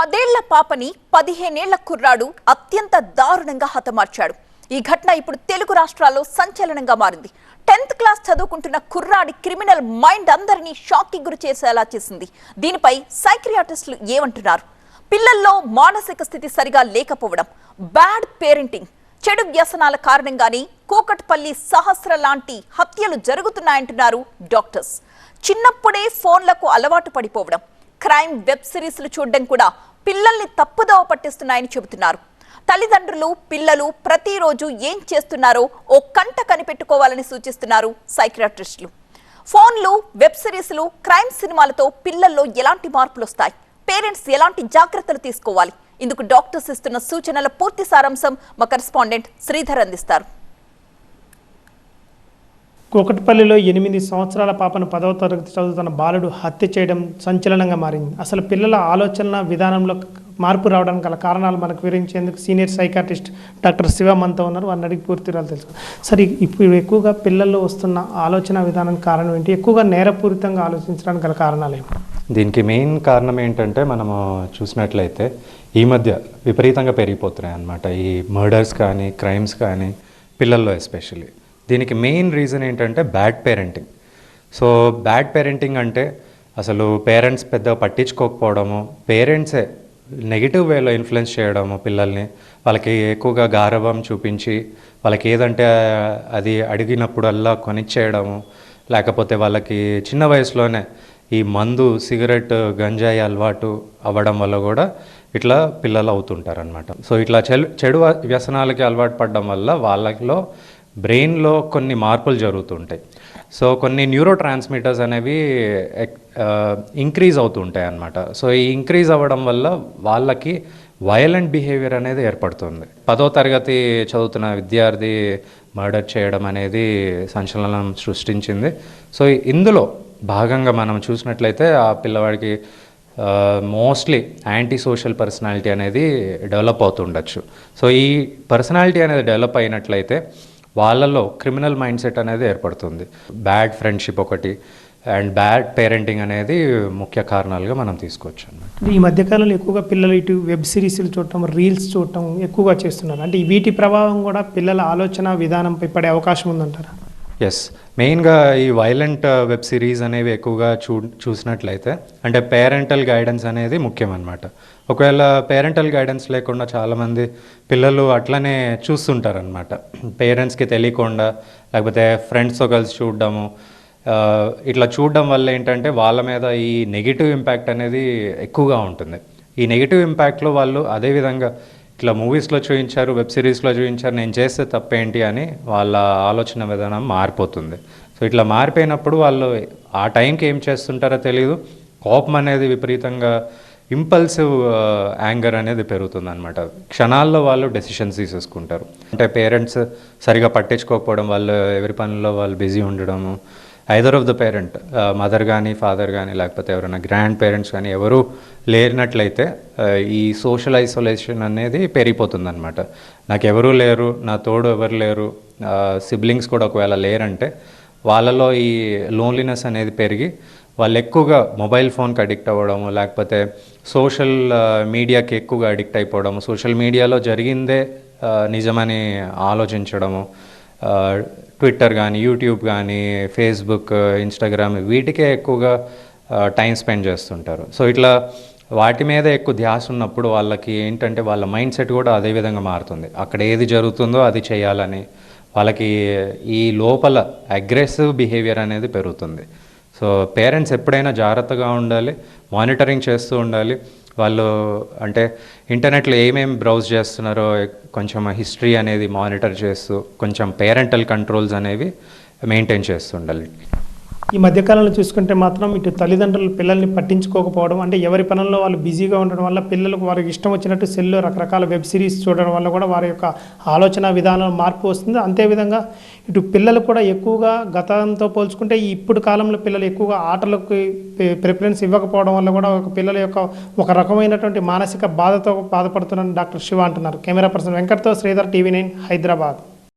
పదేళ్ళ పాపని పదిహేనేళ్ళ కుర్రాడు అత్యంత దారుణంగా హతమార్చాడు. ఈ ఘటన ఇప్పుడు తెలుగు రాష్ట్రాల్లో సంచలనంగా మారింది. టెన్త్ క్లాస్ చదువుకుంటున్న కుర్రాడి క్రిమినల్ మైండ్ అందరినీ షాక్కి గురి చేసేలా చేసింది. దీనిపై సైక్రియాటిస్టులు ఏమంటున్నారు? పిల్లల్లో మానసిక స్థితి సరిగా లేకపోవడం బ్యాడ్ పేరెంటింగ్ చెడు వ్యసనాల కారణంగానే కూకట్పల్లి సహస్ర లాంటి హత్యలు జరుగుతున్నాయంటున్నారు డాక్టర్స్. చిన్నప్పుడే ఫోన్లకు అలవాటు పడిపోవడం క్రైమ్ వెబ్ సిరీస్లు చూడడం కూడా పిల్లల్ని తప్పుదోవ పట్టిస్తున్నాయని చెబుతున్నారు. తల్లిదండ్రులు పిల్లలు ప్రతిరోజు ఏం చేస్తున్నారో ఓ కంట కనిపెట్టుకోవాలని సూచిస్తున్నారు సైక్రాట్రిస్టులు ఫోన్లు వెబ్ సిరీస్లు క్రైమ్ సినిమాలతో పిల్లల్లో ఎలాంటి మార్పులు వస్తాయి పేరెంట్స్ ఎలాంటి జాగ్రత్తలు తీసుకోవాలి? ఇందుకు డాక్టర్స్ ఇస్తున్న సూచనల పూర్తి సారాంశం మా కరెస్పాండెంట్ శ్రీధర్ అందిస్తారు. కూకట్పల్లిలో ఎనిమిది సంవత్సరాల పాపను పదవ తరగతి చదువుతున్న బాలుడు హత్య చేయడం సంచలనంగా మారింది. అసలు పిల్లల ఆలోచన విధానంలో మార్పు రావడానికి గల కారణాలు మనకు వివరించేందుకు సీనియర్ సైకాట్రిస్ట్ డాక్టర్ శివ మనతో ఉన్నారు. వారిని అడిగి పూర్తి వివరాలు తెలుసు సరే ఇప్పుడు ఎక్కువగా పిల్లల్లో వస్తున్న ఆలోచన విధానానికి కారణం ఏంటి? ఎక్కువగా నేరపూరితంగా ఆలోచించడానికి గల కారణాలు ఏమి దీనికి మెయిన్ కారణం ఏంటంటే మనము చూసినట్లయితే ఈ మధ్య విపరీతంగా పెరిగిపోతున్నాయి అన్నమాట ఈ మర్డర్స్ కానీ క్రైమ్స్ కానీ పిల్లల్లో ఎస్పెషల్లీ. దీనికి మెయిన్ రీజన్ ఏంటంటే bad parenting so bad parenting అంటే అసలు పేరెంట్స్ పెద్దగా పట్టించుకోకపోవడము పేరెంట్సే నెగిటివ్ వేలో ఇన్ఫ్లుయెన్స్ చేయడము పిల్లల్ని వాళ్ళకి ఎక్కువగా గారవం చూపించి వాళ్ళకి ఏదంటే అది అడిగినప్పుడల్లా కొనిచ్చేయడము లేకపోతే వాళ్ళకి చిన్న వయసులోనే ఈ మందు సిగరెట్ గంజాయి అలవాటు అవ్వడం వల్ల కూడా ఇట్లా పిల్లలు అవుతుంటారు అనమాట సో ఇట్లా చెడు చెడు వ్యసనాలకి అలవాటు పడడం వల్ల వాళ్ళలో బ్రెయిన్లో కొన్ని మార్పులు జరుగుతుంటాయి. సో కొన్ని న్యూరో ట్రాన్స్మిటర్స్ అనేవి ఇంక్రీజ్ అవుతుంటాయి అన్నమాట. సో ఈ ఇంక్రీజ్ అవ్వడం వల్ల వాళ్ళకి వయలెంట్ బిహేవియర్ అనేది ఏర్పడుతుంది. పదో తరగతి చదువుతున్న విద్యార్థి మర్డర్ చేయడం అనేది సంచలనం సృష్టించింది. సో ఇందులో భాగంగా మనం చూసినట్లయితే ఆ పిల్లవాడికి మోస్ట్లీ యాంటీ సోషల్ పర్సనాలిటీ అనేది డెవలప్ అవుతుండొచ్చు. సో ఈ పర్సనాలిటీ అనేది డెవలప్ అయినట్లయితే వాళ్ళలో క్రిమినల్ మైండ్ సెట్ అనేది ఏర్పడుతుంది. బ్యాడ్ ఫ్రెండ్షిప్ ఒకటి అండ్ బ్యాడ్ పేరెంటింగ్ అనేది ముఖ్య కారణాలుగా మనం తీసుకోవచ్చు అన్నమాట. ఈ మధ్యకాలంలో ఎక్కువగా పిల్లలు ఇటు వెబ్ సిరీస్లు చూడటం రీల్స్ చూడటం ఎక్కువగా చేస్తున్నారు. అంటే వీటి ప్రభావం కూడా పిల్లల ఆలోచన విధానంపై పడే అవకాశం ఉందంటారా? ఎస్ మెయిన్గా ఈ వైలెంట్ వెబ్ సిరీస్ అనేవి ఎక్కువగా చూ చూసినట్లయితే అంటే పేరెంటల్ గైడెన్స్ అనేది ముఖ్యం అనమాట ఒకవేళ పేరెంటల్ గైడెన్స్ లేకుండా చాలామంది పిల్లలు అట్లనే చూస్తుంటారనమాట పేరెంట్స్కి తెలియకుండా లేకపోతే ఫ్రెండ్స్తో కలిసి చూడడము uh, ఇట్లా చూడడం వల్ల ఏంటంటే వాళ్ళ మీద ఈ నెగిటివ్ ఇంపాక్ట్ అనేది ఎక్కువగా ఉంటుంది. ఈ నెగిటివ్ ఇంపాక్ట్లో వాళ్ళు అదేవిధంగా ఇట్లా మూవీస్లో చూపించారు వెబ్ సిరీస్లో చూపించారు నేను చేస్తే తప్పేంటి అని వాళ్ళ ఆలోచన విధానం మారిపోతుంది. సో ఇట్లా మారిపోయినప్పుడు వాళ్ళు ఆ టైంకి ఏం చేస్తుంటారో తెలియదు కోపం అనేది విపరీతంగా ఇంపల్సివ్ యాంగర్ అనేది పెరుగుతుంది అనమాట క్షణాల్లో వాళ్ళు డెసిషన్స్ తీసేసుకుంటారు. అంటే పేరెంట్స్ సరిగా పట్టించుకోకపోవడం వాళ్ళు ఎవరి పనుల్లో వాళ్ళు బిజీ ఉండడము either of the parent mother కానీ ఫాదర్ కానీ లేకపోతే ఎవరైనా గ్రాండ్ పేరెంట్స్ కానీ ఎవరు లేనట్లయితే uh, ఈ సోషల్ ఐసోలేషన్ అనేది పెరిగిపోతుందన్నమాట. నాకు ఎవరూ లేరు నా తోడు ఎవరు లేరు సిబ్లింగ్స్ కూడా ఒకవేళ లేరంటే వాళ్ళలో ఈ లోన్లీనెస్ అనేది పెరిగి వాళ్ళు ఎక్కువగా మొబైల్ ఫోన్కి అడిక్ట్ అవ్వడము లేకపోతే సోషల్ మీడియాకి uh, ఎక్కువగా అడిక్ట్ అయిపోవడము సోషల్ మీడియాలో జరిగిందే uh, నిజమని ఆలోచించడము ట్విట్టర్ కానీ యూట్యూబ్ కానీ ఫేస్బుక్ ఇన్స్టాగ్రామ్ వీటికే ఎక్కువగా టైం స్పెండ్ చేస్తుంటారు. సో ఇట్లా వాటి మీద ఎక్కువ ధ్యాస ఉన్నప్పుడు వాళ్ళకి ఏంటంటే వాళ్ళ మైండ్ సెట్ కూడా అదే విధంగా మారుతుంది. అక్కడ ఏది జరుగుతుందో అది చేయాలని వాళ్ళకి ఈ లోపల అగ్రెసివ్ బిహేవియర్ అనేది పెరుగుతుంది. సో పేరెంట్స్ ఎప్పుడైనా జాగ్రత్తగా ఉండాలి మానిటరింగ్ చేస్తూ ఉండాలి. వాళ్ళు అంటే ఇంటర్నెట్లో ఏమేమి బ్రౌజ్ చేస్తున్నారో కొంచెం హిస్టరీ అనేది మానిటర్ చేస్తూ కొంచెం పేరెంటల్ కంట్రోల్స్ అనేవి మెయింటైన్ చేస్తుండాలి. ఈ మధ్యకాలంలో చూసుకుంటే మాత్రం ఇటు తల్లిదండ్రులు పిల్లల్ని పట్టించుకోకపోవడం అంటే ఎవరి పనుల్లో వాళ్ళు బిజీగా ఉండడం వల్ల పిల్లలకు వారికి ఇష్టం వచ్చినట్టు సెల్లో రకరకాల వెబ్ సిరీస్ చూడడం వల్ల కూడా వారి యొక్క ఆలోచన విధానం మార్పు వస్తుంది. అంతేవిధంగా ఇటు పిల్లలు కూడా ఎక్కువగా గతంతో పోల్చుకుంటే ఈ ఇప్పుడు కాలంలో పిల్లలు ఎక్కువగా ఆటలకు ప్రిఫరెన్స్ ఇవ్వకపోవడం వల్ల కూడా ఒక పిల్లల యొక్క ఒక రకమైనటువంటి మానసిక బాధతో బాధపడుతున్నారని డాక్టర్ శివ అంటున్నారు. కెమెరా పర్సన్ వెంకట్తో శ్రీధర్ టీవీ నైన్ హైదరాబాద్.